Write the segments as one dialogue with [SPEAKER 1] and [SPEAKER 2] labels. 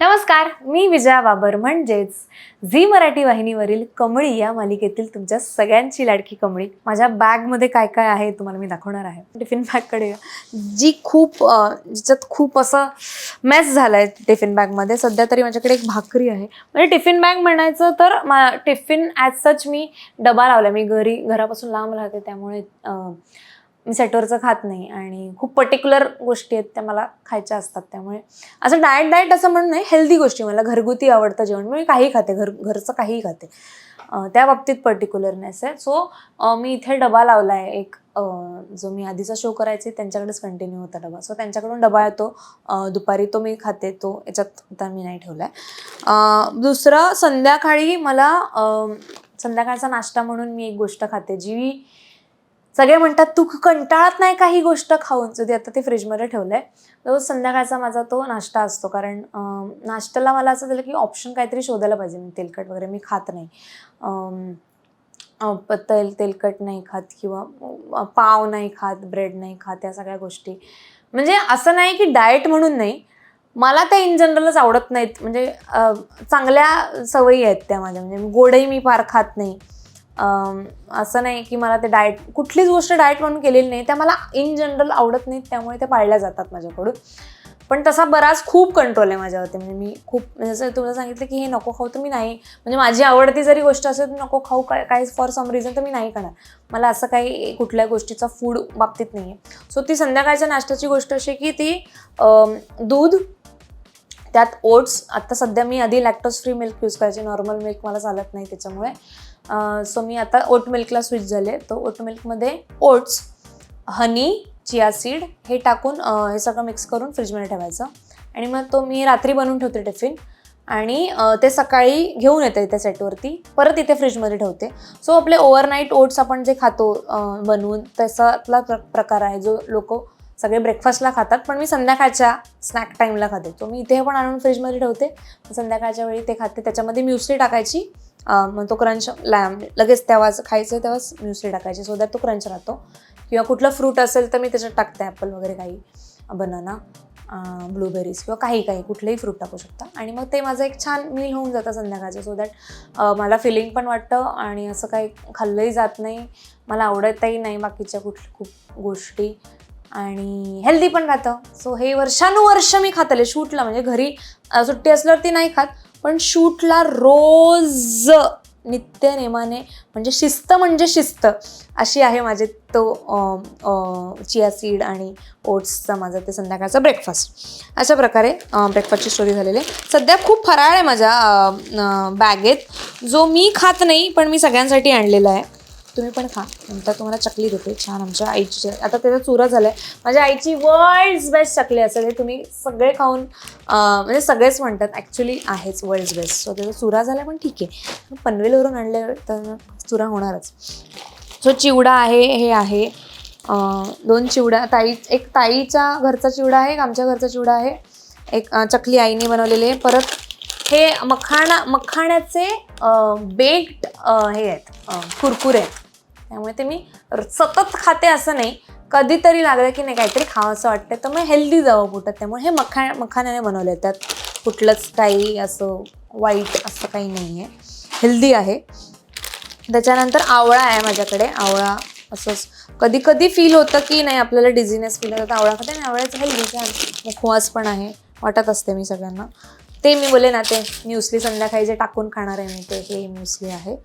[SPEAKER 1] नमस्कार मी विजया बाबर म्हणजेच झी मराठी वाहिनीवरील कमळी या मालिकेतील तुमच्या सगळ्यांची लाडकी कमळी. माझ्या बॅगमध्ये काय काय आहे तुम्हाला मी दाखवणार आहे. टिफिन बॅगकडे. या. जी खूप जिच्यात खूप असं मेस झालं आहे टिफिन बॅगमध्ये सध्या तरी माझ्याकडे एक भाकरी आहे. म्हणजे टिफिन बॅग म्हणायचं तर मा टिफिन ॲज सच मी डबा लावला मी घरी घरापासून लांब राहते त्यामुळे मी सेटवरचं खात नाही आणि खूप पर्टिक्युलर गोष्टी आहेत त्या मला खायच्या असतात त्यामुळे. असं डाएट डाएट असं म्हणून नाही हेल्दी गोष्टी मला घरगुती आवडतं जेवण. मी काही खाते घर घरचं काहीही खाते. त्या बाबतीत पर्टिक्युलरनेस आहे. सो मी इथे डबा लावला आहे एक जो मी आधीचा शो करायचे त्यांच्याकडेच कंटिन्यू होता डबा. सो त्यांच्याकडून डबा येतो. दुपारी तो मी खाते तो याच्यात आता मी नाही ठेवला आहे दुसरं संध्याकाळी मला संध्याकाळचा नाश्ता म्हणून मी एक गोष्ट खाते जी सगळे म्हणतात तू कंटाळत नाही काही गोष्ट खाऊन? सो आता ते फ्रीजमध्ये ठेवलं आहे रोज संध्याकाळचा माझा तो नाश्ता असतो कारण नाश्त्याला मला असं झालं की ऑप्शन काहीतरी शोधायला पाहिजे. मी तेलकट वगैरे मी खात नाही. तेल तेलकट नाही खात किंवा पाव नाही खात ब्रेड नाही खात या सगळ्या गोष्टी. म्हणजे असं नाही की डाएट म्हणून नाही. मला त्या इन जनरलच आवडत नाहीत. म्हणजे चांगल्या सवयी आहेत त्या माझ्या. म्हणजे गोडही मी फार खात नाही. असं नाही की मला ते डाएट कुठलीच गोष्ट डाएट म्हणून केलेली नाही. त्या मला इन जनरल आवडत नाहीत त्यामुळे त्या पाळल्या जातात माझ्याकडून. पण तसा बराच खूप कंट्रोल आहे माझ्यावरती. म्हणजे मी खूप म्हणजे जसं तुला सांगितलं की हे नको खाऊ तर मी नाही. म्हणजे माझी आवडती जरी गोष्ट असेल तर नको खाऊ काय काय फॉर सम रिझन तर मी नाही खाणार. मला असं काही कुठल्या गोष्टीचा फूड बाबतीत नाही आहे सो ती संध्याकाळच्या नाश्त्याची गोष्ट अशी की ती दूध त्यात ओट्स आत्ता सध्या मी आधी लॅक्टोज फ्री मिल्क यूज करायची नॉर्मल मिल्क मला चालत नाही त्याच्यामुळे. सो मी आता ओट मिल्कला स्विच झाले. तर ओट मिल्कमध्ये ओट्स हनी चिया सीड हे टाकून हे सगळं मिक्स करून फ्रीजमध्ये ठेवायचं. आणि मग तो मी रात्री बनवून ठेवते टिफिन आणि ते सकाळी घेऊन येते इथे सेटवरती परत इथे फ्रीजमध्ये ठेवते. सो आपले ओव्हरनाईट ओट्स आपण जे खातो बनवून तसातला प्र प्रकार आहे जो लोक सगळे ब्रेकफास्टला खातात पण मी संध्याकाळच्या स्नॅक टाईमला खाते. तो मी इथे पण आणून फ्रीजमध्ये ठेवते. संध्याकाळच्या वेळी ते खाते. त्याच्यामध्ये म्युसली टाकायची. मग तो क्रंच ला लगेच तेव्हाच खायचं तेव्हाच म्युसली टाकायची. सो दॅट तो क्रंच राहतो. किंवा कुठलं फ्रूट असेल तर मी त्याच्यात टाकते ॲपल वगैरे काही. बनाना ब्लूबेरीज किंवा काही काही. कुठलेही फ्रूट टाकू शकता. आणि मग ते माझं एक छान मील होऊन जातं संध्याकाळचं. सो दॅट मला फिलिंग पण वाटतं आणि असं काही खाल्लंही जात नाही. मला आवडतही नाही बाकीच्या कुठ खूप गोष्टी. आणि हेल्दी पण राहतं. सो हे वर्षानुवर्ष मी खात आले शूटला म्हणजे घरी सुट्टी असल्यावर ती नाही खात. पण शूटला रोज नित्य नेमाने म्हणजे शिस्त म्हणजे शिस्त अशी आहे माझे तो चिया सीड आणि ओट्सचा माझा ते संध्याकाळचा ब्रेकफास्ट अशा प्रकारे ब्रेकफास्टची स्टोरी झालेली. आहे सध्या खूप फराळ आहे माझ्या बॅगेत जो मी खात नाही पण मी सगळ्यांसाठी आणलेला आहे. तुम्ही पण खा. नंतर तुम्हाला चकली देते. छान आमच्या आईची आता त्याचा चुरा झालाय. माझ्या आईची वर्ल्ड बेस्ट चकली असेल. हे तुम्ही सगळे खाऊन म्हणजे सगळेच म्हणतात ॲक्च्युली आहेच वर्ल्ड बेस्ट सो त्याचा चुरा झाला पण ठीक आहे. पनवेलवरून आणले तर चुरा होणारच. सो चिवडा आहे हे आहे. दोन चिवडा ताई एक ताईचा घरचा चिवडा आहे एक आमच्या घरचा चिवडा आहे. एक चकली आईने बनवलेली आहे. परत हे मखाणा मखाण्याचे बेक्ड हे आहेत. कुरकुरे कुरकुरे. त्यामुळे ते मी र- सतत खाते असं नाही. कधीतरी लागलं की नाही काहीतरी खावं असं वाटतं तर मग हेल्दी जावं पोटात त्यामुळे हे मखा मखाण्याने बनवले त्यात कुठलंच काही असं वाईट असं काही नाही आहे हेल्दी आहे. त्याच्यानंतर आवळा आहे माझ्याकडे. आवळा असंच कधी कधी फील होतं की नाही आपल्याला डिझिनेस फील होतं. तर आवळा खाते. आणि आवळ्याचं हेल्दी मुखवास पण आहे. वाटत असते मी सगळ्यांना. ते मी बोले ना ते म्युसली संध्याकाळी जे टाकून खाणार आहे मी ते हे म्युस्ली आहे.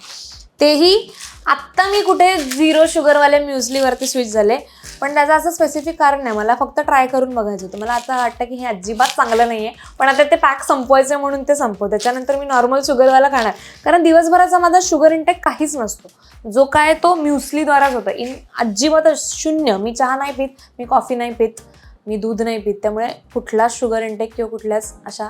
[SPEAKER 1] तेही आत्ता मी कुठे झिरो शुगरवाल्या म्युझलीवरती स्विच झाले. पण त्याचं असं स्पेसिफिक कारण नाही. मला फक्त ट्राय करून बघायचं होतं. मला आता वाटतं की हे अजिबात चांगलं नाही आहे पण आता ते पॅक संपवायचं म्हणून ते संपव त्याच्यानंतर मी नॉर्मल शुगरवाला खाणार. कारण दिवसभराचा माझा शुगर इंटेक काहीच नसतो. जो काय तो म्युसलीद्वाराच होता. इन अजिबातच शून्य. मी चहा नाही पित मी कॉफी नाही पित मी दूध नाही पित. त्यामुळे कुठलाच शुगर इंटेक किंवा कुठल्याच अशा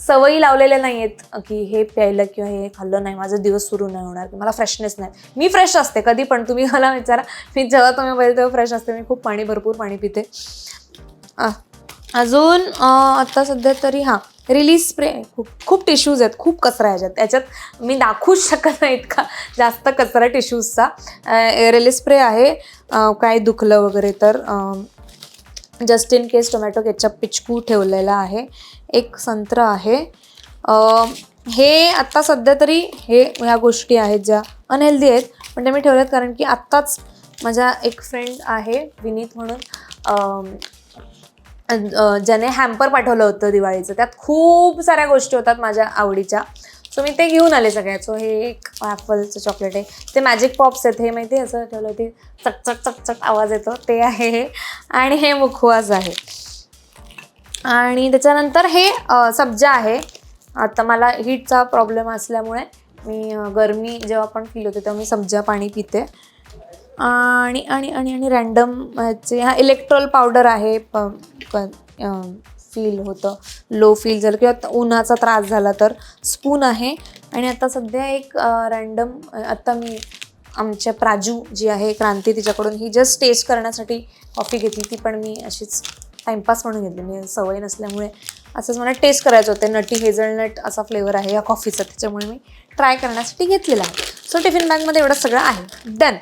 [SPEAKER 1] सवयी लावलेल्या नाही आहेत की हे प्यायलं किंवा हे खाल्लं नाही माझा दिवस सुरू नाही होणार मला फ्रेशनेस नाही. मी फ्रेश असते कधी पण तुम्ही मला विचारा. मी जेव्हा तुम्ही पाहिजे तेव्हा फ्रेश असते. मी खूप पाणी भरपूर पाणी पिते. अजून आत्ता आता सध्या तरी हां रिलीज स्प्रे खूप खूप टिश्यूज आहेत. खूप कचरा याच्यात. ह्याच्यात त्याच्यात मी दाखवूच शकत नाही इतका जास्त कचरा टिश्यूजचा रिलीज स्प्रे आहे. काय दुखलं वगैरे तर just in case tomato ketchup पिचकू ठेवलेला आहे. एक संत्र आहे. हे आत्ता सध्या तरी हे ह्या गोष्टी आहेत ज्या अनहेल्दी आहेत. पण ते मी ठेवल्यात कारण की आत्ताच माझा एक फ्रेंड आहे विनीत म्हणून. ज्याने हॅम्पर पाठवलं होतं दिवाळीचं. त्यात खूप साऱ्या गोष्टी होतात माझ्या आवडीच्या. सो मी ते घेऊन आले सगळ्यात. सो हे एक ॲपलचं चॉकलेट आहे. ते मॅजिक पॉप्स आहेत. हे माहिती आहे? असं ठेवलं ते चकचक चकचक आवाज येतो. ते आहे हे. आणि हे मुखवास आहे. आणि त्याच्यानंतर हे सब्जा आहे. आता मला हीटचा प्रॉब्लेम असल्यामुळे मी गरमी जेव्हा पण फील होते तेव्हा मी सब्जा पाणी पिते. आणि आणि आणि आणि रँडम ह्याचे हा इलेक्ट्रॉल पावडर आहे. फील होतं. लो फील झालं किंवा उन्हाचा त्रास झाला तर स्पून आहे. आणि आता सध्या एक रँडम आत्ता मी आमच्या प्राजू जी आहे क्रांती तिच्याकडून ही जस्ट टेस्ट करण्यासाठी कॉफी घेतली. ती पण मी अशीच टाईमपास म्हणून घेतली. मी सवय नसल्यामुळे असंच मला टेस्ट करायचं होते. नटी हेझलनट असा फ्लेवर आहे या कॉफीचा त्याच्यामुळे मी ट्राय करण्यासाठी घेतलेला आहे. सो टिफिन बॅगमध्ये एवढं सगळं आहे. डन